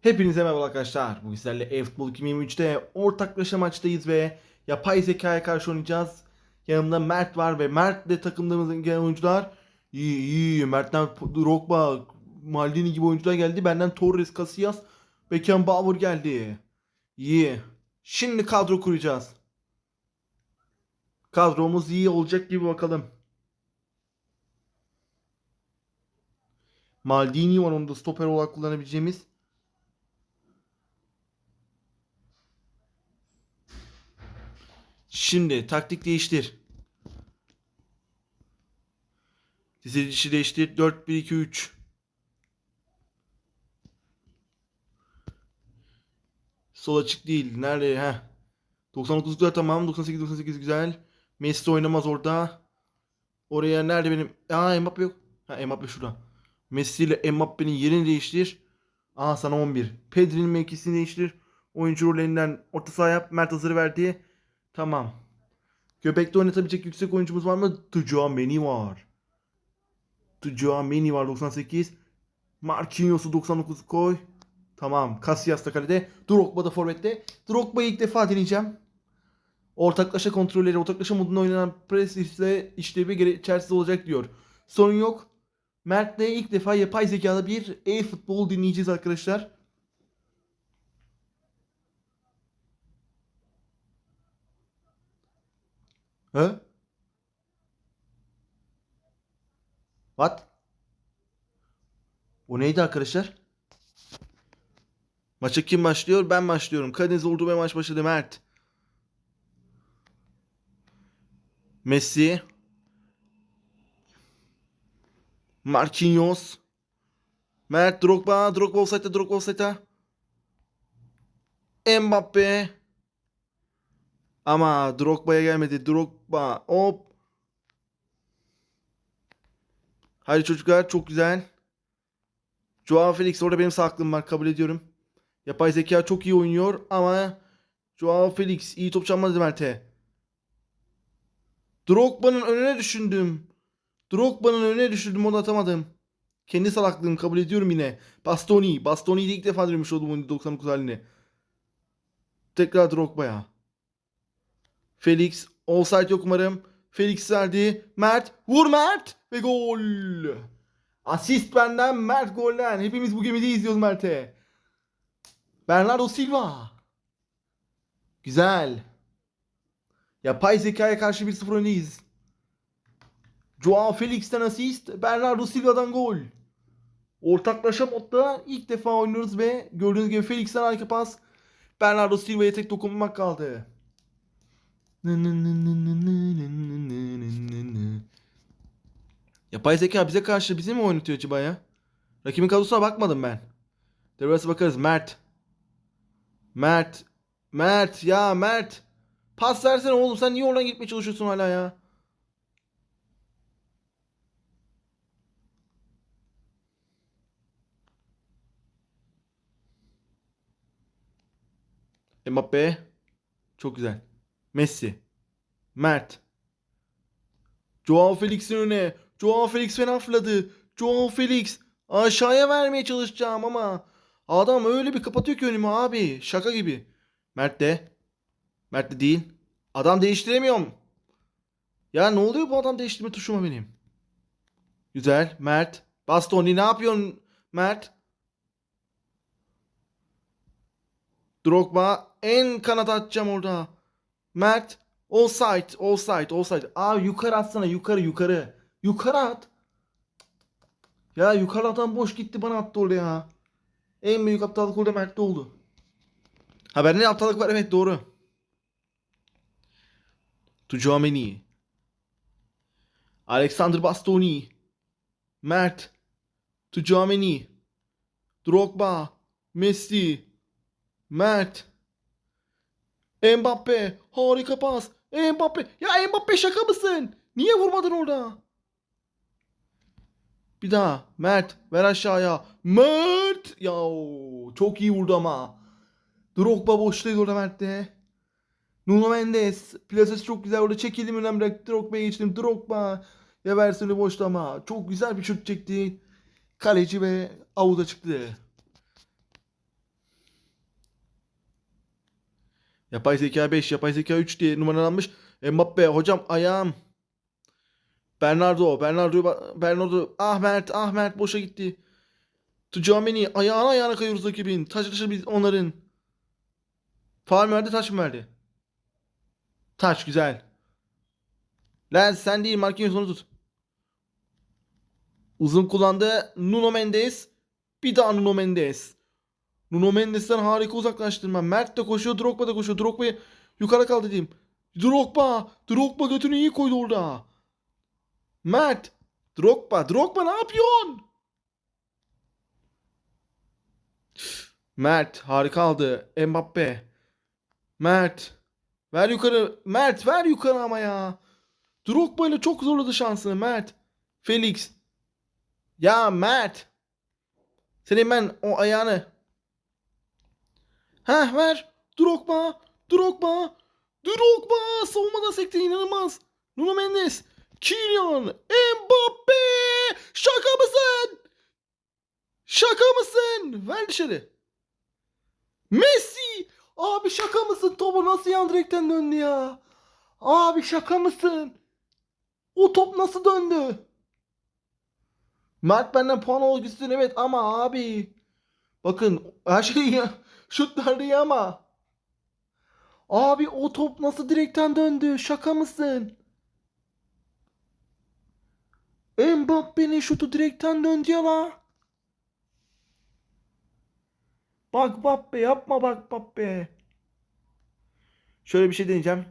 Hepinize merhaba arkadaşlar. Bu sizlerle e-futbol 2023'te ortaklaşa maçtayız ve yapay zekaya karşı oynayacağız. Yanımda Mert var ve Mert'le takımlarımızın gelen oyuncular iyi iyi. Mert'ten Drogba, Maldini gibi oyuncular geldi. Benden Torres, Casillas, Beckenbauer geldi. İyi. Şimdi kadro kuracağız. Kadromuz iyi olacak gibi bakalım. Maldini var onu da stoper olarak kullanabileceğimiz. Şimdi taktik değiştir. Dizilişi değiştir. 4 1 2 3. Sol açık değil. Nerede? Heh. 99 güzel tamam. 98 98 güzel. Messi oynamaz orada. Oraya nerede benim? Aa Mbappe yok. Ha Mbappe şurada. Messi ile Mbappe'nin yerini değiştir. Aa sana 11. Pedri'nin mevkisini değiştir. Oyuncu rollerinden orta saha yap. Mert hazır verdi. Tamam. Göbekte oynatabilecek yüksek oyuncumuz var mı? Tchouameni var. Tchouameni var 98. Marquinhos'u 99 koy. Tamam. Casillas da kalede. Drogba da forvette. Drogba'yı ilk defa deneyeceğim. Ortaklaşa kontrolleri, ortaklaşa modunda oynanan pres ile işlevi geçersiz olacak diyor. Sorun yok. Mert'le ilk defa yapay zekada bir e-futbol dinleyeceğiz arkadaşlar. He? What? O neydi arkadaşlar? Maça kim başlıyor? Ben başlıyorum. Karadeniz Ordu ve maç başladı Mert. Messi. Marquinhos. Mert Drogba. Drogba offside'da. Drogba offside'da. Mbappe. Ama Drogba'ya gelmedi. Drogba. Hop. Haydi çocuklar çok güzel. Joao Felix orada benim sağ aklım var kabul ediyorum. Yapay zeka çok iyi oynuyor ama Joao Felix iyi top çalmadı Mert'e. Drogba'nın önüne düşündüm. Drogba'nın önüne düşürdüm onu atamadım. Kendi salaklığım kabul ediyorum yine. Bastoni. Bastoni'yi de ilk defa duymuş oldum oyunun 99 halini. Tekrar Drogba'ya. Felix. Offside yok umarım. Felix verdi. Mert. Vur Mert. Ve gol. Asist benden. Mert golden. Hepimiz bu gemide izliyoruz Mert'e. Bernardo Silva. Güzel. Yapay zekaya karşı 1-0 öndeyiz. Joao Felix'ten asist. Bernardo Silva'dan gol. Ortaklaşa modda ilk defa oynuyoruz ve gördüğünüz gibi Felix'ten harika pas. Bernardo Silva'ya tek dokunmak kaldı. Yapay zeka bize karşı bizi mi oynatıyor acaba ya? Rakibin kadrosuna bakmadım ben. Devresi bakarız. Mert. Mert. Mert ya Mert. Pas versene oğlum sen niye oradan gitmeye çalışıyorsun hala ya? Mbappe. Çok güzel. Messi. Mert. Joao Felix'in önüne. Joao Felix fena fırladı. Joao Felix. Aşağıya vermeye çalışacağım ama adam öyle bir kapatıyor ki önümü abi. Şaka gibi. Mert de. Mert de değil. Adam değiştiremiyorum. Ya ne oluyor bu adam değiştirme tuşuma benim? Güzel. Mert. Bastoni ne yapıyorsun Mert? Drogba en kanat atacağım orada. Mert. Offside. Offside. Offside. Aa yukarı atsana. Yukarı yukarı. Yukarı at. Ya yukarı atan boş gitti bana attı orada ya. En büyük aptallık orada Mert'te oldu. Ha bende aptallık var evet doğru. Tchouameni. Alexander Bastoni. Mert. Tchouameni. Drogba. Messi. Mert. Mbappe. Harika pas. Mbappe. Ya Mbappe şaka mısın? Niye vurmadın orada? Bir daha. Mert. Ver aşağıya. Mert. Ya çok iyi vurdu ama. Drogba boştaydı orada Mert'te. Nuno Mendes. Plasesi çok güzel orada çekildim önem bıraktı. Drogba'ya geçtim. Drogba. Ya versiyonu boşta ama. Çok güzel bir şut çekti. Kaleci ve avuza çıktı. Yapay zeka 5, yapay zeka 3 diye numaralanmış. Mbappe hocam ayağım. Bernardo, Bernardo, Bernardo. Ah Mert, ah Mert boşa gitti. Tchouameni ayağına ayağına kayıyoruz rakibin. Taş taşı biz onların. Faul mü verdi, taş mı verdi? Taş güzel. Lan sen değil Marquinhos onu tut. Uzun kullandı. Nuno Mendes. Bir daha Nuno Mendes. Nuno Mendes'ten harika uzaklaştırma. Mert de koşuyor. Drogba da koşuyor. Drogba'yı yukarı kaldı diyeyim. Drogba. Drogba götünü iyi koydu orada. Mert. Drogba. Drogba ne yapıyorsun? Mert harika aldı. Mbappe. Mert. Ver yukarı. Mert ver yukarı ama ya. Drogba ile çok zorladı şansını Mert. Felix. Ya Mert. Senin ben o ayağını. Heh ver. Drogba. Drogba. Drogba. Savunmadan sekti inanılmaz. Nuno Mendes. Kylian. Mbappe. Şaka mısın? Şaka mısın? Ver dışarı. Messi. Abi şaka mısın? Topu nasıl yan direkten döndü ya? Abi şaka mısın? O top nasıl döndü? Mert benden puan istiyor evet ama abi. Bakın her şey ya. Şutlar iyi ama. Abi o top nasıl direkten döndü? Şaka mısın? Mbappe'nin şutu direkten döndü ya la. Bak Mbappe yapma bak Mbappe. Şöyle bir şey deneyeceğim.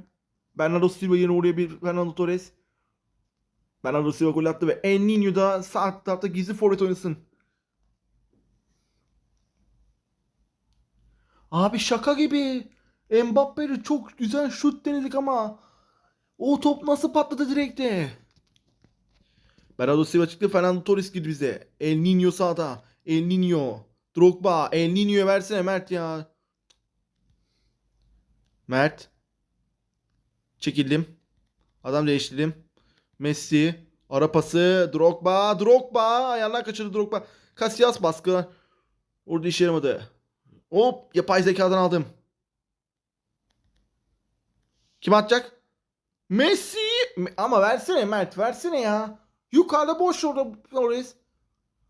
Bernardo Silva yerine oraya bir Fernando Torres. Bernardo Silva gol attı ve El Niño da sağ tarafta gizli forvet oynasın. Abi şaka gibi. Mbappe'yle çok güzel şut denedik ama o top nasıl patladı direkte? Bernardo Silva çıktı. Fernando Torres girdi bize. El Niño sağda. El Niño. Drogba. El Niño'ya versene Mert ya. Mert. Çekildim. Adam değiştirdim. Messi. Ara pası. Drogba. Drogba. Ayağından kaçırdı Drogba. Casillas baskı. Orada işe yaramadı. Hop. Yapay zekadan aldım. Kim atacak? Messi. Ama versene Mert. Versene ya. Yukarıda boş orada Torres.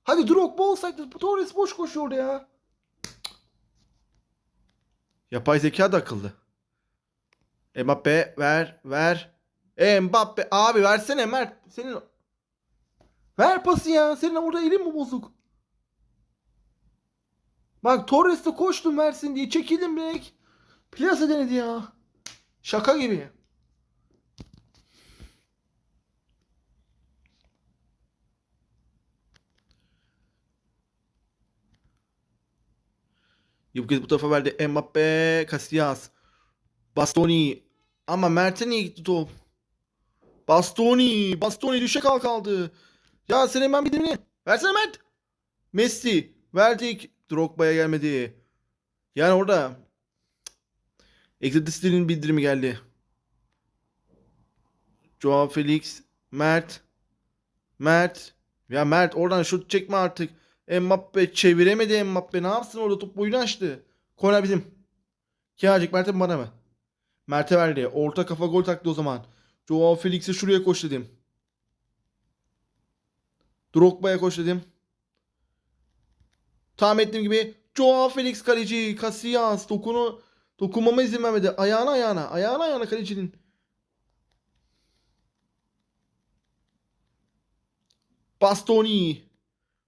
Hadi Drogba olsaydı Torres boş koşuyor orada ya. Yapay zeka da akıllı. Mbappe ver ver. Mbappe abi versene Mert. Senin Ver pası ya. Senin orada elin mi bozuk? Bak Torres'te koştum versin diye çekildim direkt. Plase denedi ya. Şaka gibi. Kez bu tarafa verdi. Mbappe, Casillas. Bastoni. Ama Mert'e niye gitti top? Bastoni. Bastoni düşe kalk kaldı. Ya senin ben birimini. Versene Mert. Messi. Verdik. Drogba'ya gelmedi. Yani orada Exodus'ın bildirimi geldi. Joao Felix. Mert. Mert. Ya Mert oradan şut çekme artık. Mbappe çeviremedi Mbappe. Ne yapsın orada top boyunu açtı. Korner bizim. Kim alacak Mert'e bana mı? Mert'e verdi. Orta kafa gol taktı o zaman. Joao Felix'e şuraya koş dedim. Drogba'ya koş dedim. Tahmin ettiğim gibi Joao Felix kaleci. Casillas dokunu dokunmama izin vermedi. Ayağına ayağına. Ayağına ayağına kalecinin. Bastoni.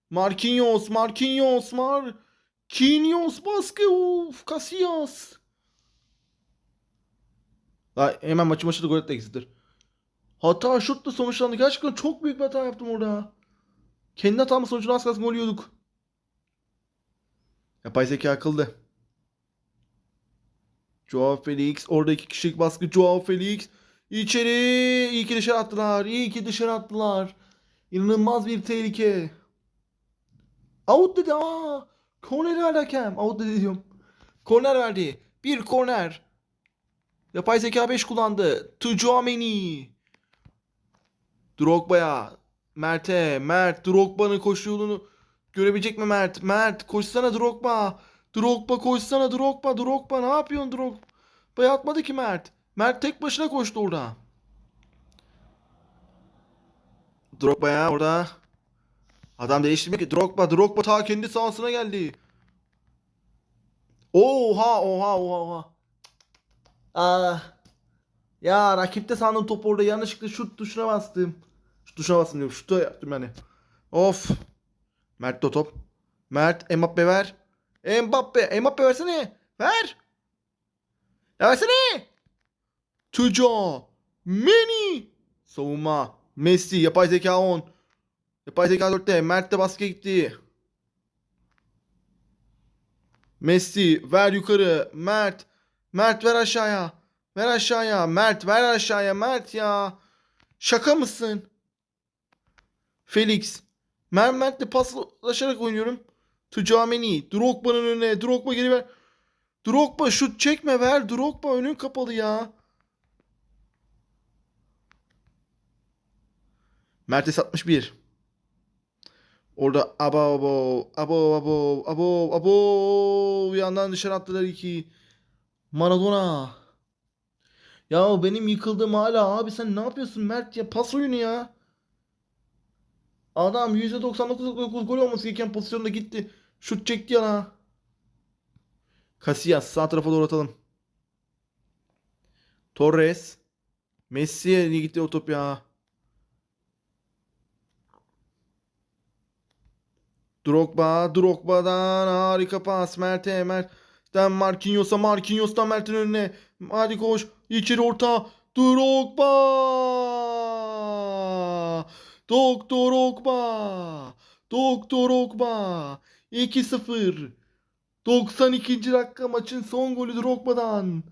Marquinhos. Marquinhos. Marquinhos baskı. Uf, Casillas. Daha hemen maçı maçı da gol etmek istedir. Hata şutla sonuçlandı. Gerçekten çok büyük bir hata yaptım orada. Kendi hatamın sonucunda az kalsın gol yiyorduk. Yapay zeka akıllı. Joao Felix. Orada iki kişilik baskı. Joao Felix. İçeri. İyi ki dışarı attılar. İyi ki dışarı attılar. İnanılmaz bir tehlike. Out dedi. Aa. Korner verdi hakem. Out dedi diyorum. Korner verdi. Bir korner. Yapay zeka 5 kullandı. Tchouameni. Drogba'ya. Mert'e. Mert. Drogba'nın koşu yolunu görebilecek mi Mert? Mert koşsana Drogba. Drogba koşsana Drogba. Drogba ne yapıyorsun Drogba? Drogba'ya atmadı ki Mert. Mert tek başına koştu orada. Drogba'ya orada. Adam değiştirmiyor ki. Drogba, Drogba ta kendi sahasına geldi. Oha, oha, oha, oha. Ah. Ya rakipte sandım top orada yanlışlıkla şut tuşuna bastım. Şut tuşuna bastım diyorum. Şutu yaptım yani. Of. Mert de top. Mert Mbappe ver. Mbappe. Mbappe versene. Ver. Ya versene. Tuca. Meni. Savunma. Messi. Yapay zeka 10. Yapay zeka 4'te. Mert de baskıya gitti. Messi. Ver yukarı. Mert. Mert ver aşağıya. Ver aşağıya. Mert ver aşağıya. Mert ya. Şaka mısın? Felix. Mer Mert'le paslaşarak oynuyorum. Tücameni. Drogba'nın önüne. Drogba geri ver. Drogba şut çekme ver. Drogba önün kapalı ya. Mertes 61. Orada abo abo abo abo abo abo bir yandan dışarı attılar iki. Maradona. Ya benim yıkıldığım hala abi sen ne yapıyorsun Mert ya pas oyunu ya. Adam %99.9 gol olması gereken pozisyonda gitti. Şut çekti ya la. Casillas sağ tarafa doğru atalım. Torres. Messi'ye gitti o top ya? Drogba, Drogba'dan harika pas. Mert'e, Mert'ten Marquinhos'a, Marquinhos'tan Mert'in önüne. Hadi koş. İçeri orta. Drogba! Doktor Ogba. Doktor Ogba. 2-0. 92. dakika maçın son golü Drogba'dan.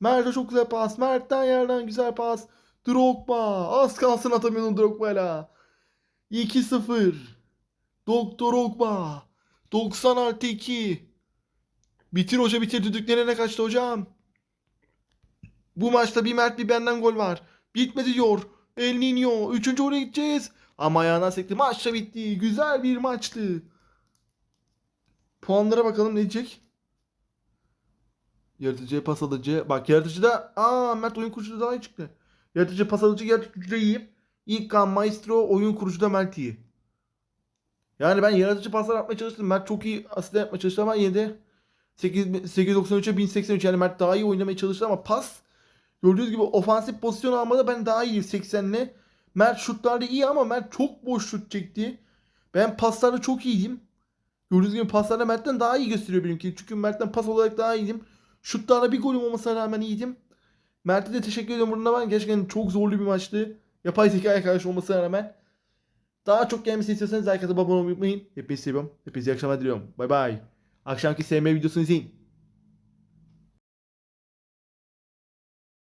Mert'e çok güzel pas. Mert'ten yerden güzel pas. Drogba. Az kalsın atamıyordun Drogba'yla. 2-0. Doktor Ogba. 90 artı 2. Bitir hoca bitir düdüklerine kaçtı hocam. Bu maçta bir Mert bir benden gol var. Bitmedi diyor. El Niño. Üçüncü oraya gideceğiz. Ama ayağına sekti. Maç da bitti. Güzel bir maçtı. Puanlara bakalım ne diyecek? Yaratıcı pas alıcı. Bak yaratıcıda aa Mert oyun kurucuda daha iyi çıktı. Yaratıcı pas alıcı yaratıcıda iyi. İlk kan Maestro oyun kurucuda Mert iyi. Yani ben yaratıcı paslar yapmaya çalıştım. Mert çok iyi asist yapmaya çalıştı ama yine de 8, 893'e 1083 yani Mert daha iyi oynamaya çalıştı ama pas gördüğünüz gibi ofansif pozisyon almada ben daha iyi 80'le. Mert şutlarda iyi ama Mert çok boş şut çekti. Ben paslarda çok iyiydim. Gördüğünüz gibi paslarda Mert'ten daha iyi gösteriyor benimki. Çünkü Mert'ten pas olarak daha iyiydim. Şutlarda bir golüm olmasına rağmen iyiydim. Mert'e de teşekkür ediyorum burada ben. Gerçekten çok zorlu bir maçtı. Yapay zekaya karşı olmasına rağmen. Daha çok gelmesini istiyorsanız like atıp abone olmayı unutmayın. Hepinizi seviyorum. Hepinize iyi akşamlar diliyorum. Bay bay. Akşamki sevme videosunu izleyin.